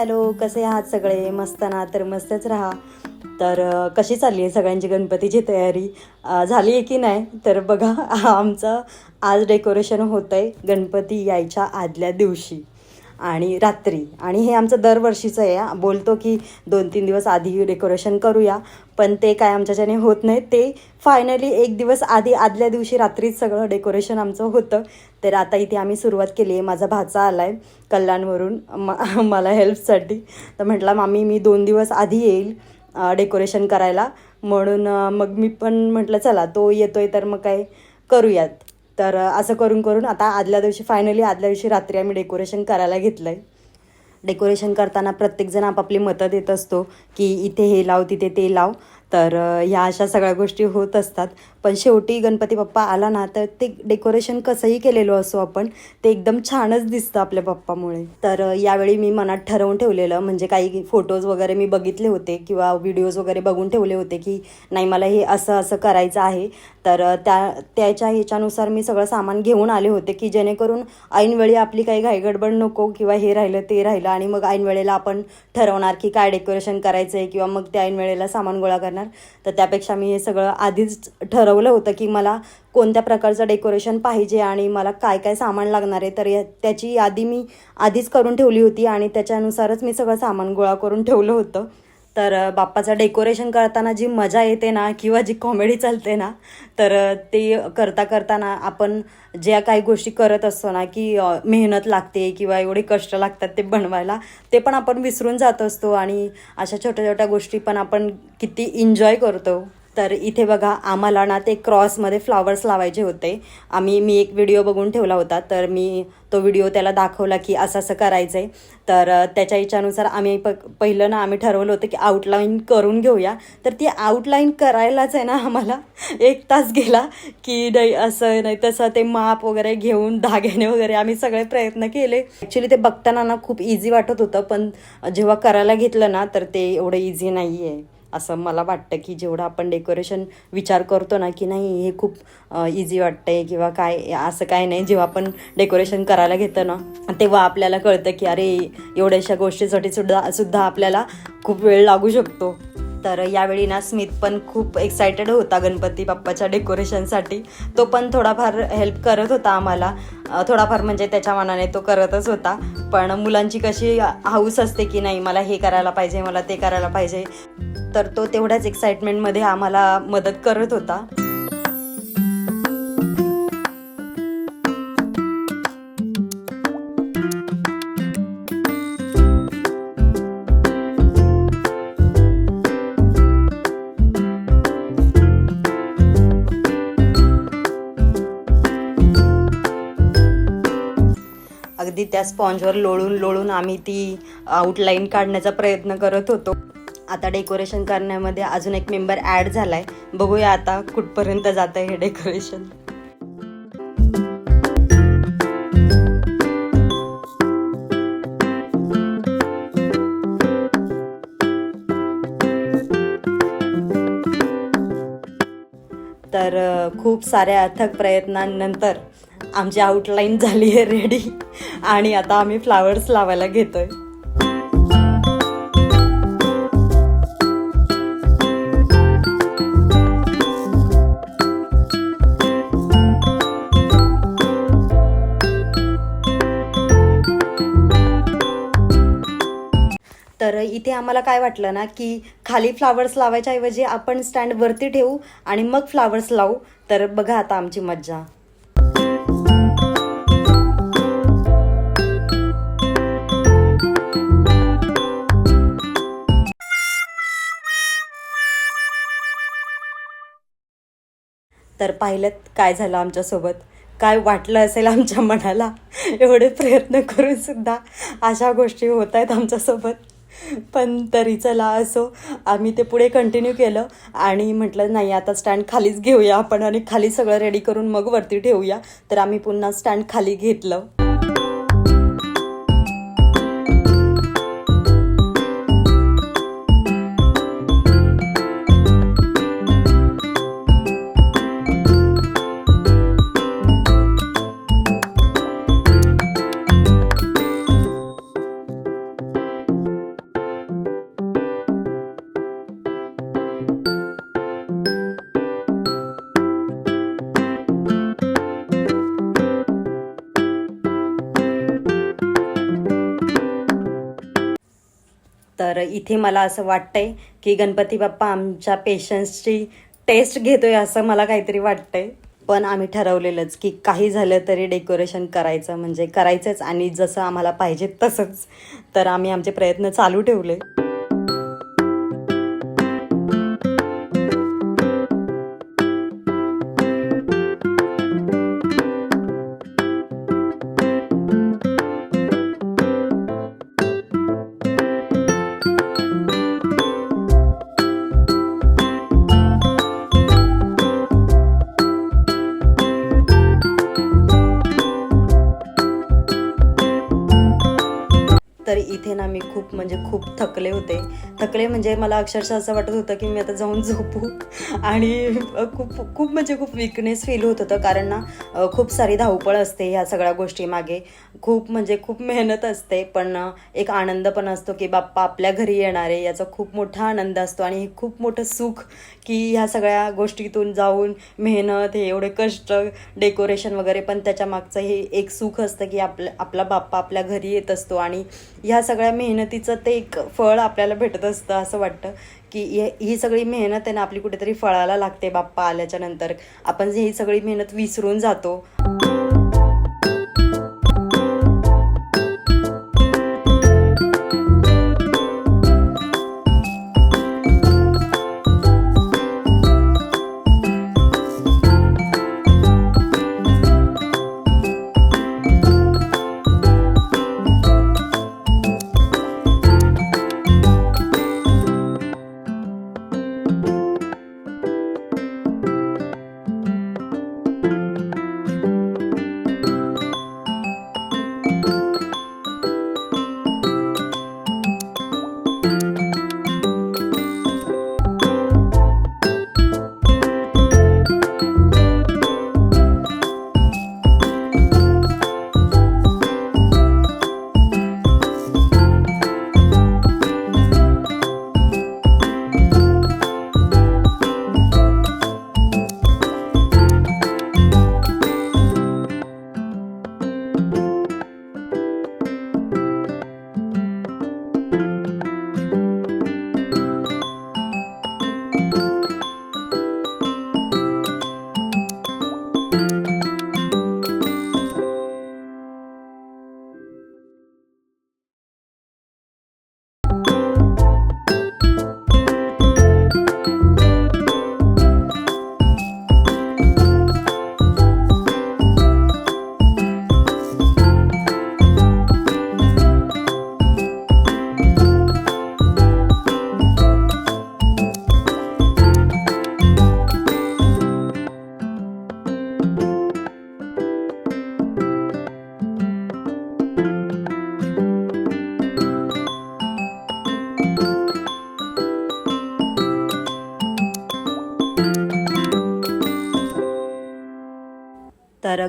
Hello कसे आहात सगळे? मस्त ना? तर मस्तच राहा. तर कशी चालली आहे सगळ्यांची गणपतीची तयारी? झाली आहे की नाही? तर बघा आमचं आज डेकोरेशन होतं आहे गणपती यायच्या आदल्या दिवशी. आणि रात्री. आणि हे आमचं दरवर्षीचं आहे. बोलतो की दोन तीन दिवस आधी डेकोरेशन करूया. पण ते काय आमच्याच्याने होत नाही. ते फायनली एक दिवस आधी आदल्या दिवशी रात्रीच सगळं डेकोरेशन आमचं होतं. तर आता इथे आम्ही सुरुवात केली आहे. माझा भाचा आला आहे कल्याणवरून. म मला हेल्पसाठी तर म्हटलं मामी मी दोन दिवस आधी येईल डेकोरेशन करायला. म्हणून मग मी पण म्हटलं चला तो येतोय तर मग काय करूयात. तर असं करून करून आता आदल्या दिवशी फायनली आदल्या दिवशी रात्री आम्ही डेकोरेशन करायला घेतलं आहे डेकोरेशन करताना प्रत्येकजण आपापली मतं देत असतो की इथे हे लाव तिथे ते लाव. तर या ह्या अशा सगळ्या गोष्टी होत असतात. पण शेवटी गणपती बाप्पा आला ना तर ते डेकोरेशन कसंही केलेलो असो आपण ते एकदम छानच दिसतं आपल्या बाप्पामुळे. तर यावेळी मी मनात ठरवून ठेवलेलं म्हणजे काही फोटोज वगैरे मी बघितले होते किंवा व्हिडिओज वगैरे बघून ठेवले होते की नाही मला हे असं असं करायचं आहे. तर त्या त्याच्या ह्याच्यानुसार मी सगळं सामान घेऊन आले होते की जेणेकरून ऐनवेळी आपली काही घाईगडबड नको किंवा हे राहिलं ते राहिलं आणि मग ऐन वेळेला आपण ठरवणार की काय डेकोरेशन करायचं आहे किंवा मग त्या ऐन वेळेला सामान गोळा करणार. तर त्यापेक्षा मी हे सगळं आधीच ठरवलं होतं की मला कोणत्या प्रकारचं डेकोरेशन पाहिजे आणि मला काय काय सामान लागणार आहे. तर या त्याची यादी मी आधीच करून ठेवली होती आणि त्याच्यानुसारच मी सगळं सामान गोळा करून ठेवलं होतं. तर बाप्पाचं डेकोरेशन करताना जी मजा येते ना किंवा जी कॉमेडी चालते ना तर ते करता करताना आपण ज्या काही गोष्टी करत असतो ना की मेहनत लागते किंवा एवढे कष्ट लागतात ते बनवायला ते पण आपण विसरून जात असतो आणि अशा छोट्या छोट्या गोष्टी पण आपण किती एन्जॉय करतो. तर इथे बघा आम्हाला ना ते क्रॉसमध्ये फ्लावर्स लावायचे होते. आम्ही मी एक व्हिडिओ बघून ठेवला होता तर मी तो व्हिडिओ त्याला दाखवला की असं असं करायचं आहे तर त्याच्या इच्छानुसार आम्ही प पहिलं ना आम्ही ठरवलं होतं की आउटलाईन करून घेऊया. तर ती आउटलाईन करायलाच आहे ना आम्हाला एक तास गेला की नाही असं नाही तसं ते माप वगैरे घेऊन धाग्याने वगैरे आम्ही सगळे प्रयत्न केले. ॲक्च्युली ते बघताना ना खूप इझी वाटत होतं पण जेव्हा करायला घेतलं ना तर ते एवढं इझी नाही आहे असं मला वाटतं की जेवढं आपण डेकोरेशन विचार करतो ना की नाही हे खूप इझी वाटतंय किंवा काय असं काय नाही. जेव्हा आपण डेकोरेशन करायला घेतो ना तेव्हा आपल्याला कळतं की अरे एवढ्याशा गोष्टीसाठी सुद्धा सुद्धा आपल्याला खूप वेळ लागू शकतो. तर यावेळी ना स्मित पण खूप एक्सायटेड होता गणपती बाप्पाच्या डेकोरेशनसाठी तो पण थोडाफार हेल्प करत होता आम्हाला. थोडाफार म्हणजे त्याच्या मनाने तो करतच होता. पण मुलांची कशी हाऊस असते की नाही मला हे करायला पाहिजे मला ते करायला पाहिजे. तर तो तेवढ्याच एक्साइटमेंटमध्ये आम्हाला मदत करत होता. अगदी त्या स्पॉन्जवर लोळून लोळून आम्ही ती आउटलाईन काढण्याचा प्रयत्न करत होतो. आता डेकोरेशन करण्यामध्ये अजून एक मेंबर ॲड झालाय. बघूया आता कुठपर्यंत जात आहे हे डेकोरेशन तर खूप साऱ्या अथक प्रयत्नांनंतर आमची आउटलाईन झाली आहे रेडी आणि आता आम्ही फ्लावर्स लावायला घेतोय. आहे इथे आम्हाला काय वाटलं ना की खाली फ्लावर्स लावायच्या ऐवजी आपण स्टँड वरती ठेवू आणि मग फ्लावर्स लावू. तर बघा आता आमची मज्जा. तर पाहिलं काय झालं आमच्यासोबत? काय वाटलं असेल आमच्या मनाला? एवढे प्रयत्न करून सुद्धा अशा गोष्टी होत आहेत आमच्यासोबत. पण तरी चला असो आम्ही ते पुढे कंटिन्यू केलं आणि म्हटलं नाही आता स्टँड खालीच घेऊया आपण आणि खाली सगळं रेडी करून मग वरती ठेवूया. तर आम्ही पुन्हा स्टँड खाली घेतलं. तर इथे मला असं वाटतंय की गणपती बाप्पा आमच्या पेशन्सची टेस्ट घेतोय असं मला काहीतरी वाटतंय. पण आम्ही ठरवलेलंच की काही झालं तरी डेकोरेशन करायचं. म्हणजे करायचंच आणि जसं आम्हाला पाहिजे तसंच. तर आम्ही आमचे प्रयत्न चालू ठेवले. ना मी खूप म्हणजे खूप थकले होते. थकले म्हणजे मला अक्षरशः असं वाटत होतं की मी आता जाऊन झोपू. आणि खूप खूप म्हणजे खूप विकनेस फील होत होतं. कारण ना खूप सारी धावपळ असते ह्या सगळ्या गोष्टी मागे. खूप म्हणजे खूप मेहनत असते पण एक आनंद पण असतो की बाप्पा आपल्या घरी येणार आहे याचा खूप मोठा आनंद असतो. आणि हे खूप मोठं सुख की ह्या सगळ्या गोष्टीतून जाऊन मेहनत हे एवढे कष्ट डेकोरेशन वगैरे पण त्याच्या मागचं हे एक सुख असतं की आपलं आपला बाप्पा आपल्या घरी येत असतो. आणि ह्या सगळ्या मेहनतीचं ते एक फळ आपल्याला भेटत असतं असं वाटतं की ही सगळी मेहनत आहे ना आपली कुठेतरी फळाला लागते बाप्पा आल्याच्यानंतर. आपण ही सगळी मेहनत विसरून जातो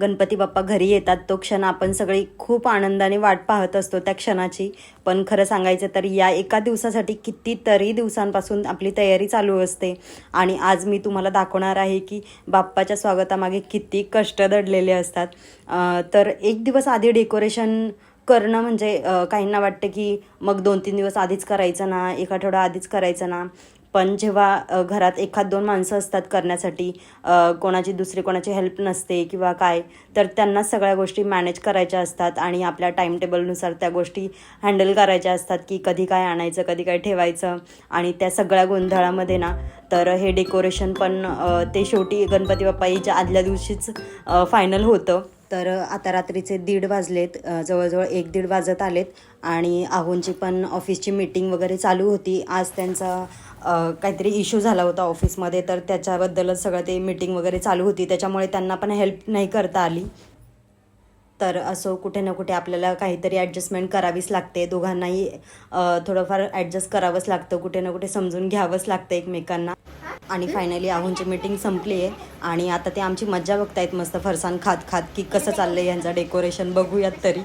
गणपती बाप्पा घरी येतात तो क्षण आपण सगळी खूप आनंदाने वाट पाहत असतो त्या क्षणाची. पण खरं सांगायचं तर या एका दिवसासाठी कितीतरी दिवसांपासून आपली तयारी चालू असते. आणि आज मी तुम्हाला दाखवणार आहे की बाप्पाच्या स्वागतामागे किती कष्ट दडलेले असतात. तर एक दिवस आधी डेकोरेशन करणं म्हणजे काहींना वाटतं की मग दोन तीन दिवस आधीच करायचं ना एक आठवडा आधीच करायचं ना. पण जेव्हा घरात एखाद दोन माणसं असतात करण्यासाठी कोणाची दुसरी कोणाची हेल्प नसते किंवा काय तर त्यांना सगळ्या गोष्टी मॅनेज करायच्या असतात आणि आपल्या टाईम टेबलनुसार त्या गोष्टी हँडल करायच्या असतात की कधी काय आणायचं कधी काय ठेवायचं आणि त्या सगळ्या गोंधळामध्ये ना तर हे डेकोरेशन पण ते शेवटी गणपती बाप्पा आदल्या दिवशीच फायनल होतं. तर आता रात्रीचे दीड वाजलेत जवळजवळ एक दीड वाजत आलेत आणि आहोंची पण ऑफिसची मीटिंग वगैरे चालू होती. आज त्यांचा काहीतरी इश्यू झाला होता ऑफिसमध्ये तर त्याच्याबद्दलच सगळं ते मीटिंग वगैरे चालू होती. त्याच्यामुळे त्यांना पण हेल्प नाही करता आली. तर असो कुठे ना कुठे आपल्याला काहीतरी ॲडजस्टमेंट करावीच लागते. दोघांनाही थोडंफार ॲडजस्ट करावंच लागतं. कुठे ना कुठे समजून घ्यावंच लागतं एकमेकांना. आणि फायनली आहोंची मीटिंग संपली आहे. आणि आता ते आमची मज्जा बघतायत मस्त फरसाण खात खात की कसं चाललंय यांचं डेकोरेशन बघूयात तरी.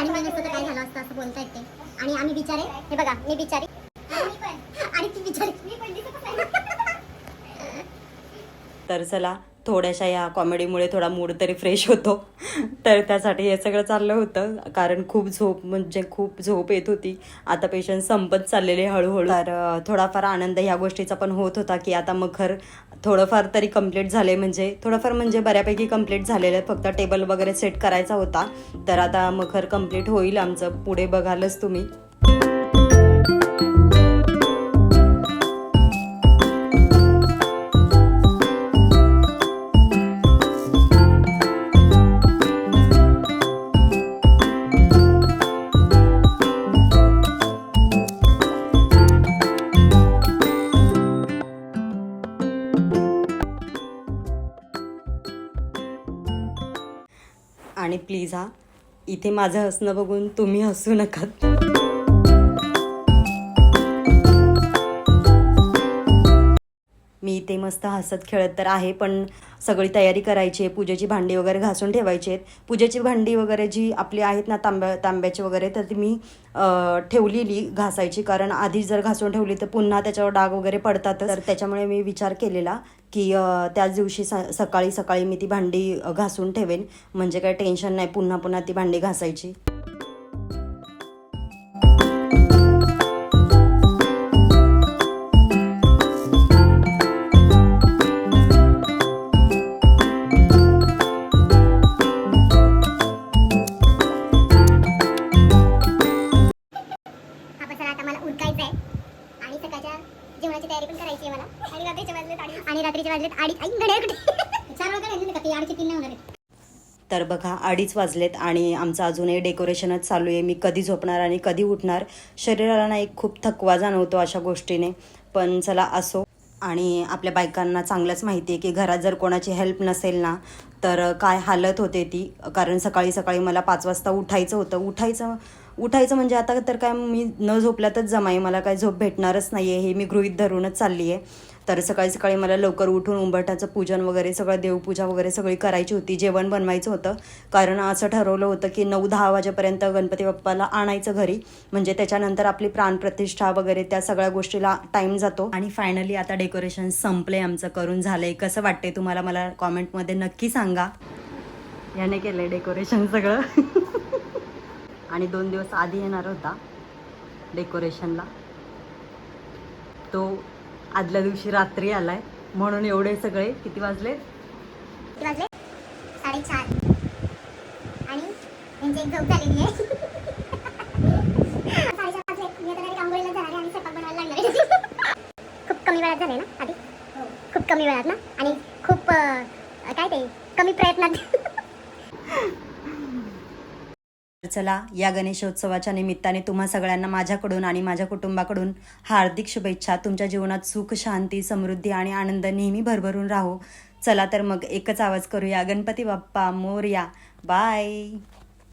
आणि मी नसतं तर काय झालं असतं असं बोलतायत ते. आणि आम्ही बिचारे हे बघा मी बिचारी. आणि ती बिचारी. तर चला थोड्याशा या कॉमेडीमुळे थोडा मूड तरी फ्रेश होतो. तर त्यासाठी हे सगळं चाललं होतं. कारण खूप झोप म्हणजे खूप झोप येत होती. आता पेशंट संपत चाललेले हळूहळू. तर थोडाफार आनंद ह्या गोष्टीचा पण होत होता की आता मखर थोडंफार तरी कंप्लीट झाले. म्हणजे थोडंफार म्हणजे बऱ्यापैकी कंप्लीट झालेलं आहे फक्त टेबल वगैरे सेट करायचा होता. तर आता मखर कंप्लीट होईल आमचं. पुढे बघालच तुम्ही. आणि प्लीज हा इथे माझं हसणं बघून तुम्ही हसू नका. मी इथे मस्त हसत खेळत तर आहे पण सगळी तयारी करायची आहे पूजेची भांडी वगैरे घासून ठेवायची आहेत. पूजेची भांडी वगैरे जी आपली आहेत ना तांब्या तांब्याची वगैरे तर ती मी ठेवलेली घासायची. कारण आधी जर घासून ठेवली तर पुन्हा त्याच्यावर डाग वगैरे पडतात तर त्याच्यामुळे मी विचार केलेला की त्याच दिवशी स सकाळी सकाळी मी ती भांडी घासून ठेवेन. म्हणजे काही टेन्शन नाही पुन्हा पुन्हा ती भांडी घासायची. तर बघा अडीच वाजलेत आणि आमचं अजूनही डेकोरेशनच चालू आहे. मी कधी झोपणार आणि कधी उठणार शरीराला ना एक खूप थकवा जाणवतो अशा गोष्टीने. पण चला असो. आणि आपल्या बायकांना चांगलंच माहिती आहे की घरात जर कोणाची हेल्प नसेल ना तर काय हालत होते ती. कारण सकाळी सकाळी मला पाच वाजता उठायचं होतं. उठायचं उठायचं म्हणजे आता तर काय मी न झोपल्यातच जमाई मला काय झोप भेटणारच नाही आहे हे मी गृहीत धरूनच चालली आहे तर सकाळी सकाळी मला लवकर उठून उंबरठाचं पूजन वगैरे सगळं देवपूजा वगैरे सगळी करायची होती. जेवण बनवायचं होतं. कारण असं ठरवलं होतं की नऊ दहा वाजेपर्यंत गणपती बाप्पाला आणायचं घरी. म्हणजे त्याच्यानंतर आपली प्राणप्रतिष्ठा वगैरे त्या सगळ्या गोष्टीला टाईम जातो. आणि फायनली आता डेकोरेशन संपले आमचं करून झालंय. कसं वाटते तुम्हाला मला कॉमेंटमध्ये नक्की सांगा. याने केलंय डेकोरेशन सगळं. आणि दोन दिवस आधी येणार होता डेकोरेशनला तो आदल्या दिवशी रात्री आलाय. म्हणून एवढे सगळे किती वाजले? वाजले? साडेचार. आणि यांची एक झोप झालेली आहे. खूप कमी वेळात झाले ना आधी? खूप कमी वेळात ना? आणि खूप काय ते? कमी प्रयत्नात तर चला या गणेशोत्सवाच्या निमित्ताने तुम्हा सगळ्यांना माझ्याकडून आणि माझ्या कुटुंबाकडून हार्दिक शुभेच्छा. तुमच्या जीवनात सुख शांती समृद्धी आणि आनंद नेहमी भरभरून राहो. चला तर मग एकच आवाज करूया. गणपती बाप्पा मोरया. बाय